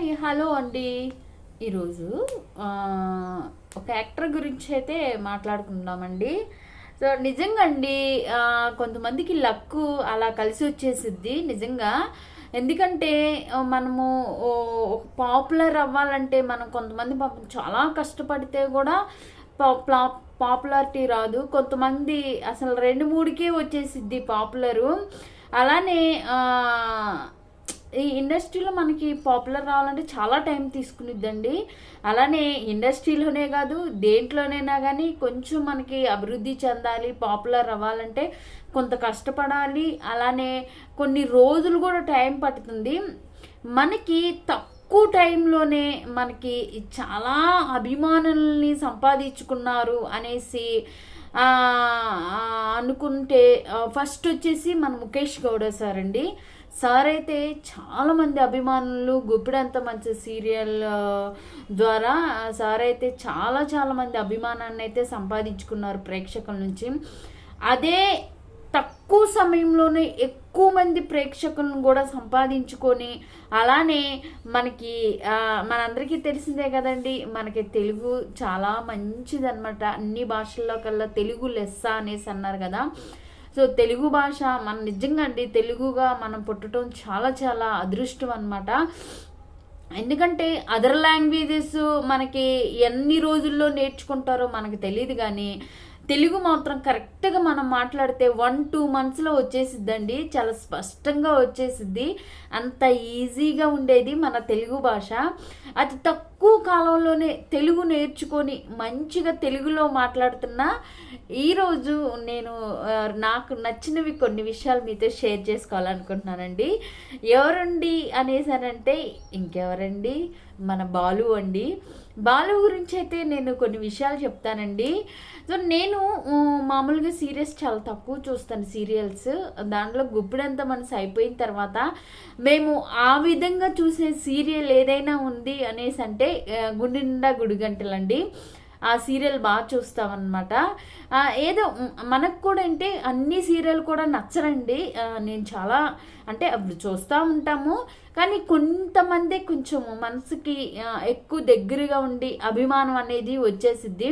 Hi hello అండి. ఈరోజు ఒక యాక్టర్ గురించి అయితే మాట్లాడుకుందామండి. సో నిజంగా అండి కొంతమందికి లక్కు అలా కలిసి వచ్చేసిద్ది నిజంగా. ఎందుకంటే మనము పాపులర్ అవ్వాలంటే మనం కొంతమంది పాపం చాలా కష్టపడితే కూడా పా- పాపులారిటీ రాదు. కొంతమంది అసలు రెండు మూడుకే వచ్చేసిద్ది పాపులరు. అలానే ఈ ఇండస్ట్రీలో మనకి పాపులర్ రావాలంటే చాలా టైం తీసుకునిద్దండి. అలానే ఇండస్ట్రీలోనే కాదు దేంట్లోనైనా కానీ కొంచెం మనకి అభివృద్ధి చెందాలి పాపులర్ అవ్వాలంటే కొంత కష్టపడాలి. అలానే కొన్ని రోజులు కూడా టైం పడుతుంది. మనకి తక్కువ టైంలోనే మనకి చాలా అభిమానుల్ని సంపాదించుకున్నారు అనేసి అనుకుంటే ఫస్ట్ వచ్చేసి మన ముఖేష్ గౌడ సార్ అండి సార్ అయితే చాలామంది అభిమానులు గుప్పిడంత మంచి సీరియల్ ద్వారా సార్ అయితే చాలా చాలామంది అభిమానాన్ని అయితే సంపాదించుకున్నారు ప్రేక్షకుల నుంచి. అదే తక్కువ సమయంలోనే ఎక్కువ మంది ప్రేక్షకులను కూడా సంపాదించుకొని అలానే మనకి మనందరికీ తెలిసిందే కదండి మనకి తెలుగు చాలా మంచిదన్నమాట. అన్ని భాషల్లో కల్లా తెలుగు లెస్స అనేసి అన్నారు కదా. సో తెలుగు భాష మన నిజంగా అండి తెలుగుగా మనం పుట్టడం చాలా చాలా అదృష్టం అన్నమాట. ఎందుకంటే అదర్ లాంగ్వేజెస్ మనకి ఎన్ని రోజుల్లో నేర్చుకుంటారో మనకి తెలియదు కానీ తెలుగు మాత్రం కరెక్ట్గా మనం మాట్లాడితే వన్ టూ మంత్స్లో వచ్చేసిద్దండి. చాలా స్పష్టంగా వచ్చేసిద్ది. అంత ఈజీగా ఉండేది మన తెలుగు భాష. అతి తక్కువ కాలంలోనే తెలుగు నేర్చుకొని మంచిగా తెలుగులో మాట్లాడుతున్న ఈరోజు నేను నాకు నచ్చినవి కొన్ని విషయాలు మీతో షేర్ చేసుకోవాలనుకుంటున్నానండి. ఎవరండి అనేసానంటే ఇంకెవరండి? మన బాలు అండి. బాలు గురించి అయితే నేను కొన్ని విషయాలు చెప్తానండి. సో నేను మామూలుగా సీరియల్స్ చాలా తక్కువ చూస్తాను సీరియల్స్. దాంట్లో గుప్పిడంత మనసు అయిపోయిన తర్వాత మేము ఆ విధంగా చూసే సీరియల్ ఏదైనా ఉంది అనేసి అంటే గుండె నిండా గుడిగంటలండి. ఆ సీరియల్ బాగా చూస్తామన్నమాట. ఏదో మనకు కూడా అంటే అన్ని సీరియల్ కూడా నచ్చరండి. నేను చాలా అంటే అవి చూస్తూ ఉంటాము కానీ కొంతమంది కొంచెం మనసుకి ఎక్కువ దగ్గరగా ఉండి అభిమానం అనేది వచ్చేసిద్ది.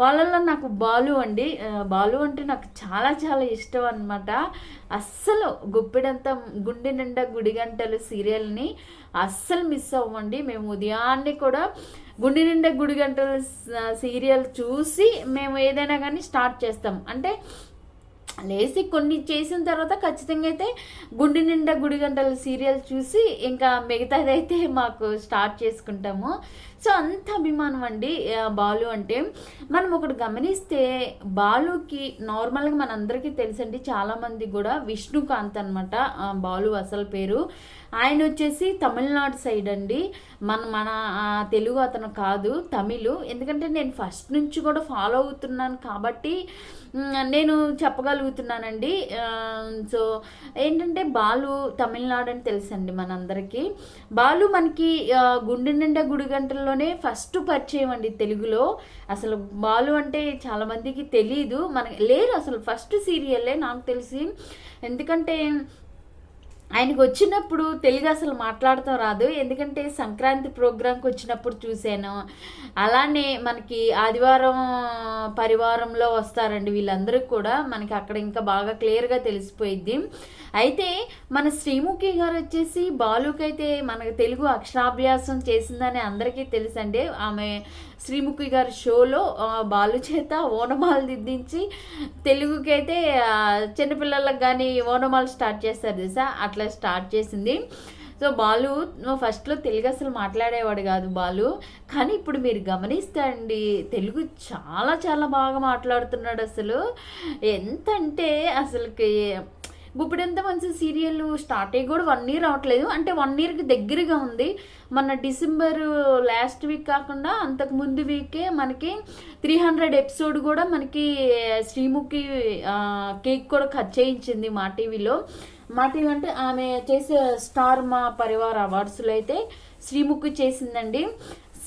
వాళ్ళల్లో నాకు బాలు అండి. బాలు అంటే నాకు చాలా చాలా ఇష్టం అనమాట అస్సలు గుప్పిడంత గుండె నిండా గుడిగంటలు సీరియల్ని అస్సలు మిస్ అవ్వండి. మేము ఉదయాన్నే కూడా గుండె నిండా గుడిగంటలు సీరియల్ చూసి మేము ఏదైనా కానీ స్టార్ట్ చేస్తాం. అంటే లేచి కొన్ని చేసిన తర్వాత ఖచ్చితంగా అయితే గుండె నిండా గుడి గంటల సీరియల్ చూసి ఇంకా మిగతాదైతే మాకు స్టార్ట్ చేసుకుంటాము. సో అంత అభిమానం అండి బాలు అంటే. మనం ఒకటి గమనిస్తే బాలుకి నార్మల్గా మనందరికీ తెలుసండి చాలామంది కూడా విష్ణుకాంత్ అనమాట బాలు అసలు పేరు. ఆయన వచ్చేసి తమిళనాడు సైడ్ అండి. మన మన తెలుగు అతను కాదు తమిళ్. ఎందుకంటే నేను ఫస్ట్ నుంచి కూడా ఫాలో అవుతున్నాను కాబట్టి నేను చెప్పగలుగుతున్నానండి. సో ఏంటంటే బాలు తమిళనాడు అని తెలుసండి మనందరికీ. బాలు మనకి గుండె నిండా గుడి గంటల్లోనే ఫస్ట్ పరిచయం అండి తెలుగులో. అసలు బాలు అంటే చాలామందికి తెలియదు మన లేరు అసలు ఫస్ట్ సీరియలే నాకు తెలిసి. ఎందుకంటే ఆయనకు వచ్చినప్పుడు తెలుగు అసలు మాట్లాడతాం రాదు. ఎందుకంటే సంక్రాంతి ప్రోగ్రాంకి వచ్చినప్పుడు చూశాను. అలానే మనకి ఆదివారం పరివారంలో వస్తారండి వీళ్ళందరూ కూడా. మనకి అక్కడ ఇంకా బాగా క్లియర్గా తెలిసిపోయిద్ది. అయితే మన శ్రీముఖి గారు వచ్చేసి బాలుకైతే మనకు తెలుగు అక్షరాభ్యాసం చేసిందని అందరికీ తెలుసండి. ఆమె శ్రీముఖి గారి షోలో బాలు చేత ఓనమాలు దిద్దించి తెలుగుకైతే ఆ, చిన్నపిల్లలకు కానీ ఓనమాలు స్టార్ట్ చేస్తారు తెలుసా? అట్లా స్టార్ట్ చేసింది. సో బాలు ఫస్ట్లో తెలుగు అసలు మాట్లాడేవాడు కాదు బాలు. కానీ ఇప్పుడు మీరు గమనిస్తే అండి తెలుగు చాలా చాలా బాగా మాట్లాడుతున్నాడు అసలు. ఎంత అంటే అసలుకి గుప్పిడంత మంచి సీరియల్ స్టార్ట్ అయ్యి కూడా వన్ ఇయర్ అవట్లేదు అంటే వన్ ఇయర్కి దగ్గరగా ఉంది. మన డిసెంబర్ లాస్ట్ వీక్ కాకుండా అంతకు ముందు వీకే మనకి త్రీ హండ్రెడ్ ఎపిసోడ్ కూడా మనకి శ్రీముఖి కేక్ కూడా కట్ చేయించింది మా టీవీలో మా టీవీ అంటే ఆమె చేసే స్టార్ మా పరివార్ అవార్డ్స్లో అయితే శ్రీముఖి చేసిందండి.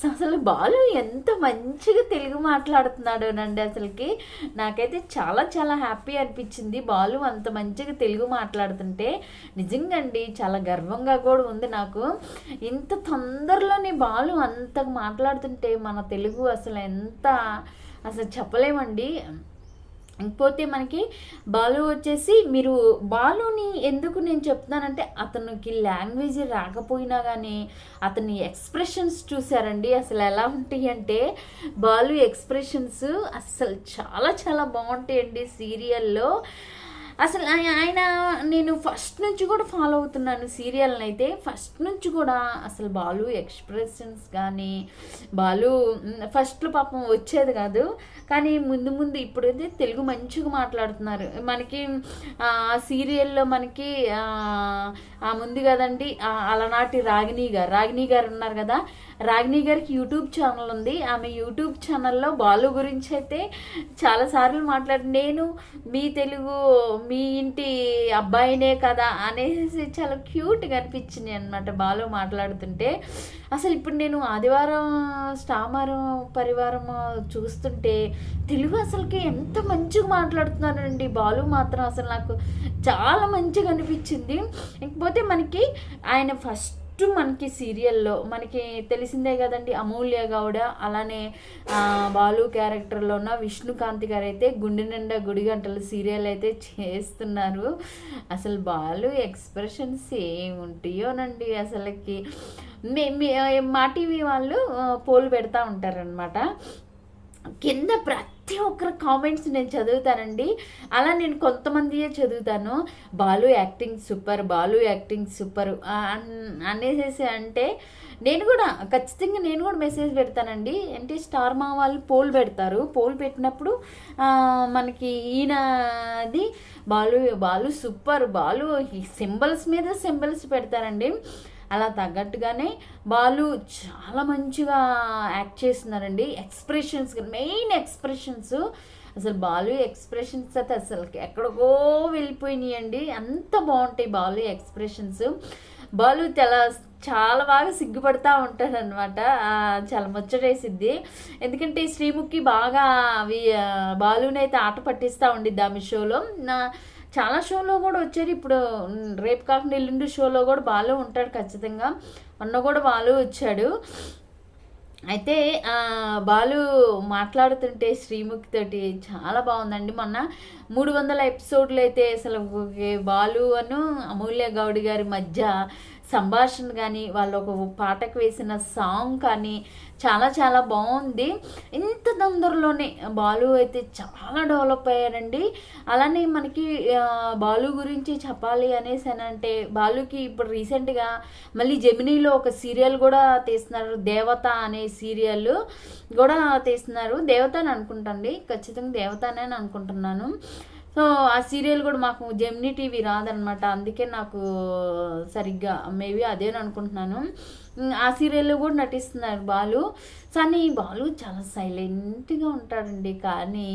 అసలు బాలు ఎంత మంచిగా తెలుగు మాట్లాడుతున్నాడు నండి అసలుకి. నాకైతే చాలా చాలా హ్యాపీ అనిపించింది బాలు అంత మంచిగా తెలుగు మాట్లాడుతుంటే. నిజంగా అండి చాలా గర్వంగా కూడా ఉంది నాకు. ఇంత తొందరలోనే బాలు అంత మాట్లాడుతుంటే మన తెలుగు అసలు ఎంత అసలు చెప్పలేమండి. ఇంకపోతే మనకి బాలు వచ్చేసి మీరు బాలుని ఎందుకు నేను చెప్తానంటే అతనికి లాంగ్వేజ్ రాకపోయినా కానీ అతని ఎక్స్ప్రెషన్స్ చూసారండి. అసలు ఎలా ఉంటాయి అంటే బాలు ఎక్స్ప్రెషన్స్ అసలు చాలా చాలా బాగుంటాయండి సీరియల్లో అసలు ఆయన నేను ఫస్ట్ నుంచి కూడా ఫాలో అవుతున్నాను సీరియల్ని అయితే ఫస్ట్ నుంచి కూడా అసలు బాలు ఎక్స్ప్రెషన్స్ కానీ బాలు ఫస్ట్లో పాపం వచ్చేది కాదు. కానీ ముందు ముందు ఇప్పుడైతే తెలుగు మంచిగా మాట్లాడుతున్నారు. మనకి సీరియల్లో మనకి ముందు కదండి అలనాటి రాగిణి గారు రాగిణి గారు ఉన్నారు కదా. రాగిణి గారికి యూట్యూబ్ ఛానల్ ఉంది. ఆమె యూట్యూబ్ ఛానల్లో బాలు గురించి అయితే చాలాసార్లు మాట్లాడి నేను మీ తెలుగు మీ ఇంటి అబ్బాయినే కదా అనేసి చాలా క్యూట్గా అనిపించింది అనమాట బాలు మాట్లాడుతుంటే. అసలు ఇప్పుడు నేను ఆదివారం స్టామారం పరివారం చూస్తుంటే తెలుగు అసలుకి ఎంత మంచిగా మాట్లాడుతున్నారండి. బాలు మాత్రం అసలు నాకు చాలా మంచిగా అనిపించింది. ఇంకపోతే మనకి ఆయన ఫస్ట్ మనకి సీరియల్లో మనకి తెలిసిందే కదండి అమూల్య గౌడ అలానే బాలు క్యారెక్టర్లో ఉన్న విష్ణుకాంత్ గారు అయితే గుండె నిండా గుడి గంటలు సీరియల్ అయితే చేస్తున్నారు. అసలు బాలు ఎక్స్ప్రెషన్స్ ఏముంటాయోనండి అసలుకి. మే మే- మా టీవీ వాళ్ళు పోల్ పెడతా ఉంటారనమాట కింద ప్రతి ప్రతి ఒక్కరి కామెంట్స్ నేను చదువుతానండి. అలా నేను కొంతమందియే చదువుతాను. Balu acting super Balu acting super అనేసి అంటే నేను కూడా ఖచ్చితంగా నేను కూడా మెసేజ్ పెడతానండి. అంటే స్టార్ మా వాళ్ళు పోల్ పెడతారు. పోల్ పెట్టినప్పుడు మనకి ఈయనది బాలు బాలు సూపర్ బాలు సింబల్స్ మీద సింబల్స్ పెడతారండి. అలా తగ్గట్టుగానే బాలు చాలా మంచిగా యాక్ట్ చేస్తున్నారండి. ఎక్స్ప్రెషన్స్ మెయిన్ ఎక్స్ప్రెషన్స్ అసలు బాలు ఎక్స్ప్రెషన్స్ అయితే అసలు ఎక్కడికో వెళ్ళిపోయినాయండి. అంత బాగుంటాయి బాలు ఎక్స్ప్రెషన్స్ బాలు చాలా చాలా బాగా సిగ్గుపడతా ఉంటాడు అనమాట చాలా ముచ్చటేసిద్ది. ఎందుకంటే శ్రీముఖి బాగా అవి బాలునైతే ఆట పట్టిస్తూ ఉండిద్ది ఆమె షోలో. నా చాలా షోలో కూడా వచ్చారు. ఇప్పుడు రేపు కాకుండా ఎల్లుండి షోలో కూడా బాలు ఉంటాడు ఖచ్చితంగా. మొన్న కూడా బాలు వచ్చాడు. అయితే బాలు మాట్లాడుతుంటే శ్రీముఖి తోటి చాలా బాగుందండి. మొన్న మూడు వందల ఎపిసోడ్లు అయితే అసలు బాలు అను అమూల్య గౌడ్ గారి మధ్య సంభాషణ కానీ వాళ్ళు ఒక పాటకు వేసిన సాంగ్ కానీ చాలా చాలా బాగుంది. ఇంత తొందరలోనే బాలు అయితే చాలా డెవలప్ అయ్యారండి. అలానే మనకి బాలు గురించి చెప్పాలి అనేసి అని అంటే బాలుకి ఇప్పుడు రీసెంట్గా మళ్ళీ జమినీలో ఒక సీరియల్ కూడా తీస్తున్నారు దేవత అనే సీరియల్ కూడా తీస్తున్నారు. దేవత అని అనుకుంటండి. ఖచ్చితంగా దేవత అని అనుకుంటున్నాను. సో ఆ సీరియల్ కూడా మాకు జెమినీ టీవీ రాదనమాట. అందుకే నాకు సరిగ్గా మేబీ అదేని అనుకుంటున్నాను. ఆ సీరియల్లో కూడా నటిస్తున్నారు బాలు. కానీ బాలు చాలా సైలెంట్గా ఉంటాడండి. కానీ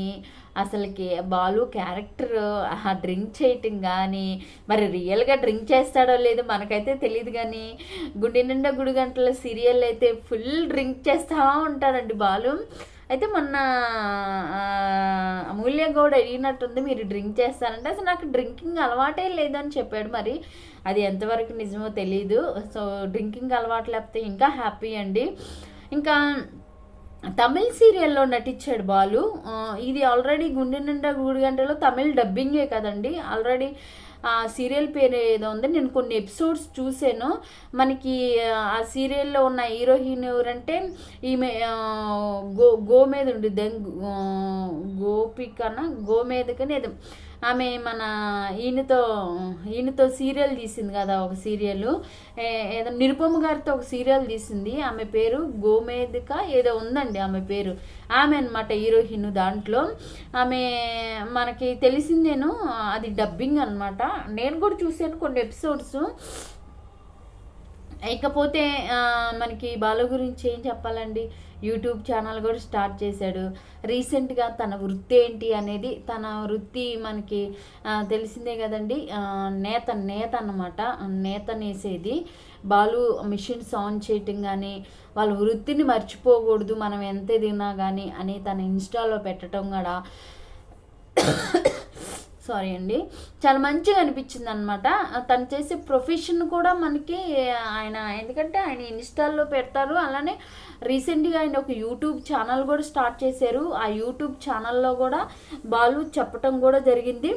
అసలుకి బాలు క్యారెక్టర్ ఆ డ్రింక్ చేయటం కానీ మరి రియల్గా డ్రింక్ చేస్తాడో లేదో మనకైతే తెలియదు కానీ గుండె నిండా గుడి గంటల సీరియల్ అయితే ఫుల్ డ్రింక్ చేస్తూ ఉంటాడండి బాలు. అయితే మొన్న అమూల్య గౌడ్ అడిగినట్టుంది మీరు డ్రింక్ చేస్తారంటే. అసలు నాకు డ్రింకింగ్ అలవాటే లేదని చెప్పాడు మరి. అది ఎంతవరకు నిజమో తెలియదు సో డ్రింకింగ్ అలవాటు లేకపోతే ఇంకా హ్యాపీ అండి. ఇంకా తమిళ్ సీరియల్లో నటించాడు బాలు. ఇది ఆల్రెడీ గుండె నిండా గూడు గంటలో తమిళ్ డబ్బింగే కదండి. ఆల్రెడీ ఆ సీరియల్ పేరు ఏదో ఉంది. నేను కొన్ని ఎపిసోడ్స్ చూసాను మనకి ఆ సీరియల్లో ఉన్న హీరోయిన్ ఎవరంటే ఈమె గో గో మీద ఉండిద్ది. ఆ, గోపికన? గో మీద కానీ ఏదో ఆమె మన ఈయనతో ఈయనతో సీరియల్ తీసింది కదా ఒక సీరియల్. ఏదో నిరుపమ గారితో ఒక సీరియల్ తీసింది. ఆమె పేరు గోమేదిక ఏదో ఉందండి ఆమె పేరు. ఆమె అనమాట హీరోయిన్ దాంట్లో. ఆమె మనకి తెలిసిందేను అది డబ్బింగ్ అనమాట నేను కూడా చూశాను కొన్ని ఎపిసోడ్స్. ఇకపోతే మనకి బాలు గురించి ఏం చెప్పాలండి? యూట్యూబ్ ఛానల్ కూడా స్టార్ట్ చేశాడు. రీసెంట్గా తన వృత్తి ఏంటి అనేది తన వృత్తి మనకి తెలిసిందే కదండి. నేత నేత అన్నమాట. నేత నేసేది బాలు మిషన్స్ ఆన్ చేయటం కానీ వాళ్ళ వృత్తిని మర్చిపోకూడదు మనం ఎంత ఎదిగినా కానీ అని తన ఇన్స్టాలో పెట్టడం కూడా. సారీ అండి. చాలా మంచిగా అనిపించింది అనమాట తను చేసే ప్రొఫెషన్ కూడా మనకి ఆయన ఎందుకంటే ఆయన ఇన్స్టాల్లో పెడతారు. అలానే రీసెంట్గా ఆయన ఒక యూట్యూబ్ ఛానల్ కూడా స్టార్ట్ చేశారు. ఆ యూట్యూబ్ ఛానల్లో కూడా బాలు చెప్పటం కూడా జరిగింది.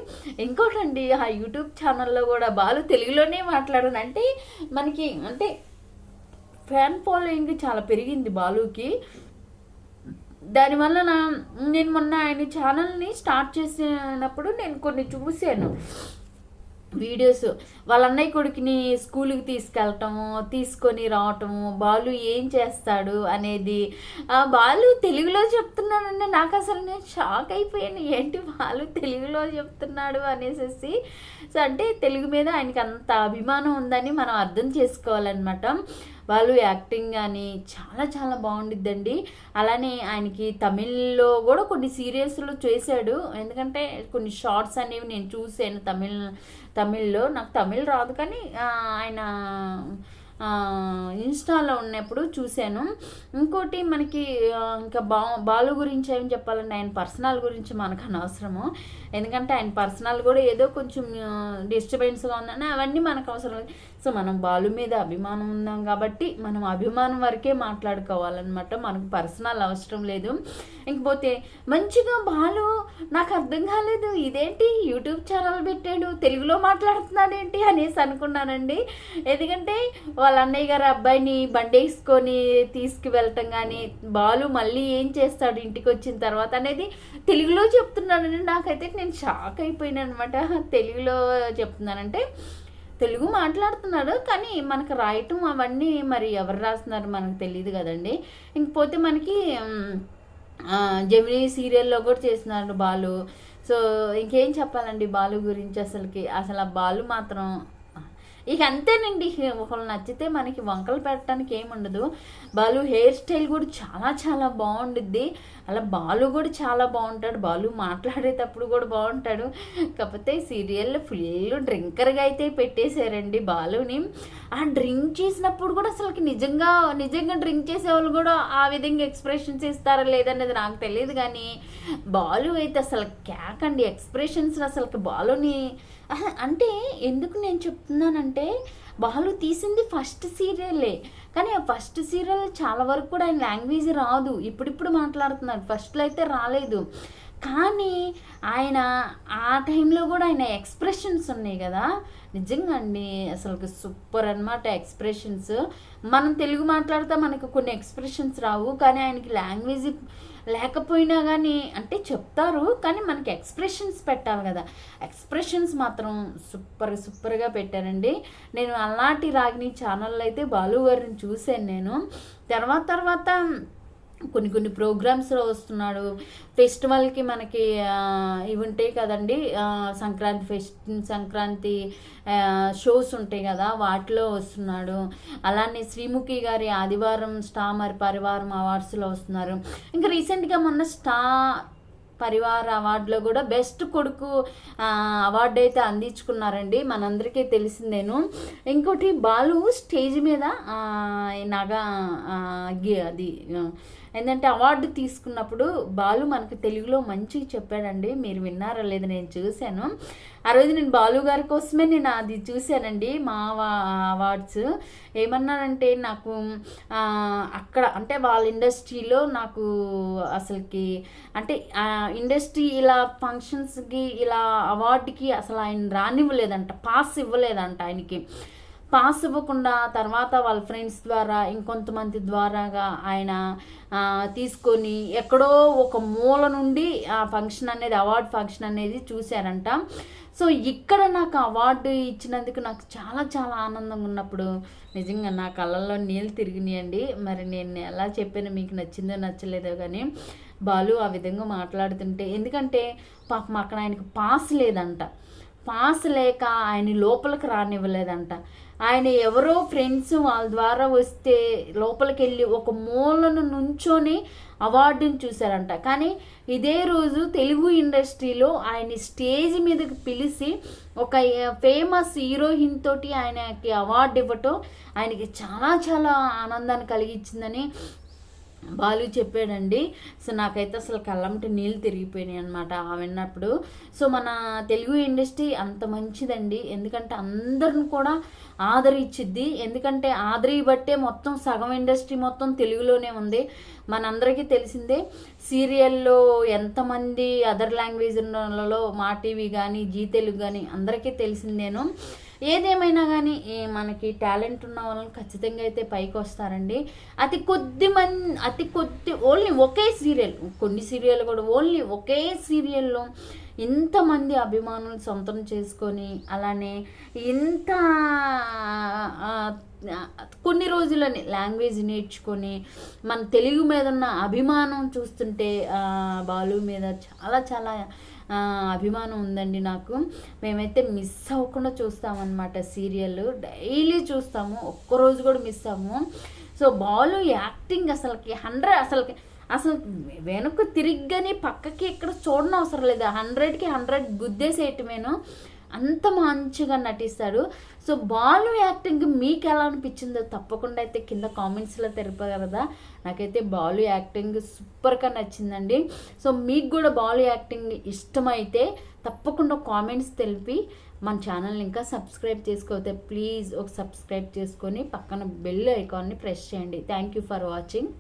ఇంకోటండి ఆ యూట్యూబ్ ఛానల్లో కూడా బాలు తెలుగులోనే మాట్లాడను అంటే మనకి అంటే ఫ్యాన్ ఫాలోయింగ్ చాలా పెరిగింది బాలుకి. దానివల్ల నా నేను మొన్న ఆయన ఛానల్ని స్టార్ట్ చేసినప్పుడు నేను కొన్ని చూశాను. వీడియోస్. వాళ్ళ అన్నయ్య కొడుకుని స్కూల్కి తీసుకెళ్ళటము తీసుకొని రావటము బాలు ఏం చేస్తాడు అనేది. బాలు తెలుగులో చెప్తున్నానండి నాకు అసలు నేను షాక్ అయిపోయాను. ఏంటి బాలు తెలుగులో చెప్తున్నాడు అనేసి సో అంటే తెలుగు మీద ఆయనకి అంత అభిమానం ఉందని మనం అర్థం చేసుకోవాలన్నమాట. వాళ్ళు యాక్టింగ్ కానీ చాలా చాలా బాగుండిద్దండి. అలానే ఆయనకి తమిళ్ళో కూడా కొన్ని సీరియల్స్లో చేశాడు. ఎందుకంటే కొన్ని షార్ట్స్ అనేవి నేను చూసాను తమిళ్ తమిళ్ళో. నాకు తమిళ్ రాదు కానీ ఆయన ఇన్స్టాలో ఉన్నప్పుడు చూశాను. ఇంకోటి మనకి ఇంకా బా బాలు గురించి ఏం చెప్పాలంటే ఆయన పర్సనల్ గురించి మనకు అనవసరము. ఎందుకంటే ఆయన పర్సనల్ కూడా ఏదో కొంచెం డిస్టర్బెన్స్గా ఉందని అవన్నీ మనకు అవసరం లేదు. సో మనం బాలు మీద అభిమానం ఉందాం కాబట్టి మనం అభిమానం వరకే మాట్లాడుకోవాలన్నమాట. మనకు పర్సనల్ అవసరం లేదు. ఇంకపోతే మంచిగా బాలు నాకు అర్థం కాలేదు. ఇదేంటి యూట్యూబ్ ఛానల్ పెట్టాడు తెలుగులో మాట్లాడుతున్నాడు ఏంటి అనేసి అనుకున్నానండి. ఎందుకంటే వాళ్ళ అన్నయ్య గారు అబ్బాయిని బండేసుకొని తీసుకువెళ్ళటం కానీ బాలు మళ్ళీ ఏం చేస్తాడు ఇంటికి వచ్చిన తర్వాత అనేది తెలుగులో చెప్తున్నానండి నాకైతే నేను షాక్ అయిపోయాను అనమాట తెలుగులో చెప్తున్నానంటే తెలుగు మాట్లాడుతున్నాడు కానీ మనకు రాయటం అవన్నీ మరి ఎవరు రాస్తున్నారు మనకు తెలియదు కదండి. ఇంకపోతే మనకి జమినీ సీరియల్లో కూడా చేస్తున్నాడు బాలు. సో ఇంకేం చెప్పాలండి బాలు గురించి అసలుకి? అసలు ఆ బాలు మాత్రం ఇక అంతేనండి ఒకళ్ళు నచ్చితే మనకి వంకలు పెట్టడానికి ఏముండదు బాలు హెయిర్ స్టైల్ కూడా చాలా చాలా బాగుండిద్ది. అలా బాలు కూడా చాలా బాగుంటాడు. బాలు మాట్లాడేటప్పుడు కూడా బాగుంటాడు. కాకపోతే సీరియల్ ఫుల్ డ్రింకర్గా అయితే పెట్టేశారండి బాలుని. ఆ డ్రింక్ చేసినప్పుడు కూడా అసలుకి నిజంగా నిజంగా డ్రింక్ చేసే వాళ్ళు కూడా ఆ విధంగా ఎక్స్ప్రెషన్స్ ఇస్తారా లేదనేది నాకు తెలియదు కానీ బాలు అయితే అసలు క్యాక్ అండి ఎక్స్ప్రెషన్స్ అసలుకి బాలుని అంటే ఎందుకు నేను చెప్తున్నానంటే బాలు తీసింది ఫస్ట్ సీరియలే. కానీ ఆ ఫస్ట్ సీరియల్ చాలా వరకు కూడా ఆయన లాంగ్వేజ్ రాదు. ఇప్పుడిప్పుడు మాట్లాడుతున్నారు ఫస్ట్లో అయితే రాలేదు. కానీ ఆయన ఆ టైంలో కూడా ఆయన ఎక్స్ప్రెషన్స్ ఉన్నాయి కదా. నిజంగా అండి అసలు సూపర్ అనమాట ఎక్స్ప్రెషన్స్. మనం తెలుగు మాట్లాడితే మనకు కొన్ని ఎక్స్ప్రెషన్స్ రావు కానీ ఆయనకి లాంగ్వేజ్ లేకపోయినా కానీ అంటే చెప్తారు కానీ మనకి ఎక్స్ప్రెషన్స్ పెట్టాలి కదా. ఎక్స్ప్రెషన్స్ మాత్రం సూపర్ సూపర్గా పెట్టారండి. నేను అలాంటి రాగిని ఛానల్లో అయితే బాలు గారిని చూశాను నేను. తర్వాత తర్వాత కొన్ని కొన్ని ప్రోగ్రామ్స్లో వస్తున్నాడు. ఫెస్టివల్కి మనకి ఇవి ఉంటాయి కదండి. సంక్రాంతి ఫెస్ట్ సంక్రాంతి షోస్ ఉంటాయి కదా వాటిలో వస్తున్నాడు. అలానే శ్రీముఖి గారి ఆదివారం స్టామర్ మరి పరివారం అవార్డ్స్లో వస్తున్నారు. ఇంకా రీసెంట్గా మొన్న స్టా పరివార అవార్డులో కూడా బెస్ట్ కొడుకు అవార్డు అయితే అందించుకున్నారండి. మనందరికీ తెలిసిందేను. ఇంకోటి బాలు స్టేజ్ మీద ఆ, నగా అది ఏంటంటే అవార్డు తీసుకున్నప్పుడు బాలు మనకు తెలుగులో మంచిగా చెప్పాడండి. మీరు విన్నారో లేదు నేను చూశాను. ఆ రోజు నేను బాలు గారి కోసమే నేను అది చూశానండి మా అవార్డ్స్. ఏమన్నానంటే నాకు అక్కడ అంటే వాళ్ళ ఇండస్ట్రీలో నాకు అసలుకి అంటే ఇండస్ట్రీ ఇలా ఫంక్షన్స్కి ఇలా అవార్డుకి అసలు ఆయన రానివ్వలేదంట పాస్ ఇవ్వలేదంట ఆయనకి. పాస్ ఇవ్వకుండా తర్వాత వాళ్ళ ఫ్రెండ్స్ ద్వారా ఇంకొంతమంది ద్వారాగా ఆయన తీసుకొని ఎక్కడో ఒక మూల నుండి ఆ ఫంక్షన్ అనేది అవార్డు ఫంక్షన్ అనేది చూశారంట. సో ఇక్కడ నాకు అవార్డు ఇచ్చినందుకు నాకు చాలా చాలా ఆనందంగా ఉన్నప్పుడు నిజంగా నా కళ్ళల్లో నీళ్ళు తిరిగినాయండి. మరి నేను ఎలా చెప్పాను మీకు నచ్చిందో నచ్చలేదో కానీ బాలు ఆ విధంగా మాట్లాడుతుంటే ఎందుకంటే పాపం అక్కడ ఆయనకు పాస్ లేదంట. పాస్ లేక ఆయన లోపలికి రానివ్వలేదంట. ఆయన ఎవరో ఫ్రెండ్స్ వాళ్ళ ద్వారా వస్తే లోపలికి వెళ్ళి ఒక మూలను నుంచొని అవార్డుని చూశారంట. కానీ ఇదే రోజు తెలుగు ఇండస్ట్రీలో ఆయన స్టేజ్ మీదకి పిలిచి ఒక ఫేమస్ హీరోయిన్ తోటి ఆయనకి అవార్డు ఇవ్వటం ఆయనకి చాలా చాలా ఆనందాన్ని కలిగించిందని బాలు చెప్పాడండి సో నాకైతే అసలు కళ్ళంటి నీళ్ళు తిరిగిపోయినాయి అనమాట విన్నప్పుడు. సో మన తెలుగు ఇండస్ట్రీ అంత మంచిదండి. ఎందుకంటే అందరిని కూడా ఆదరించిద్ది. ఎందుకంటే ఆదరి బట్టే మొత్తం సగం ఇండస్ట్రీ మొత్తం తెలుగులోనే ఉంది. మనందరికీ తెలిసిందే సీరియల్లో ఎంతమంది అదర్ లాంగ్వేజ్లలో మా టీవీ కానీ జీ తెలుగు కానీ అందరికీ తెలిసిందేను ఏదేమైనా కానీ మనకి టాలెంట్ ఉన్న వాళ్ళని ఖచ్చితంగా అయితే పైకి వస్తారండి. అతి కొద్ది మంది అతి కొద్ది ఓన్లీ ఒకే సీరియల్ కొన్ని సీరియల్ కూడా ఓన్లీ ఒకే సీరియల్లో ఇంతమంది అభిమానులు సొంతం చేసుకొని అలానే ఇంత కొన్ని రోజులని లాంగ్వేజ్ నేర్చుకొని మన తెలుగు మీద ఉన్న అభిమానం చూస్తుంటే బాలు మీద చాలా చాలా అభిమానం ఉందండి నాకు. మేమైతే మిస్ అవ్వకుండా చూస్తామన్నమాట సీరియల్. డైలీ చూస్తాము. ఒక్కరోజు కూడా మిస్ అవ్వము. సో బాలు యాక్టింగ్ అసలుకి హండ్రెడ్ అసలుకి అసలు వెనక్కు తిరిగ్గానే పక్కకి ఎక్కడ చూడడం అవసరం లేదు హండ్రెడ్కి హండ్రెడ్ గుద్దేసేయటమేను. అంత మంచిగా నటిస్తాడు. సో బాలు యాక్టింగ్ మీకు ఎలా అనిపించిందో తప్పకుండా అయితే కింద కామెంట్స్లో తెలపగలదా నాకైతే బాలు యాక్టింగ్ సూపర్గా నచ్చిందండి. సో మీకు కూడా బాలు యాక్టింగ్ ఇష్టమైతే తప్పకుండా కామెంట్స్ తెలిపి మన ఛానల్ని ఇంకా సబ్స్క్రైబ్ చేసుకోతే ప్లీజ్ ఒక సబ్స్క్రైబ్ చేసుకొని పక్కన బెల్ ఐకాన్ని ప్రెస్ చేయండి. Thank you for watching.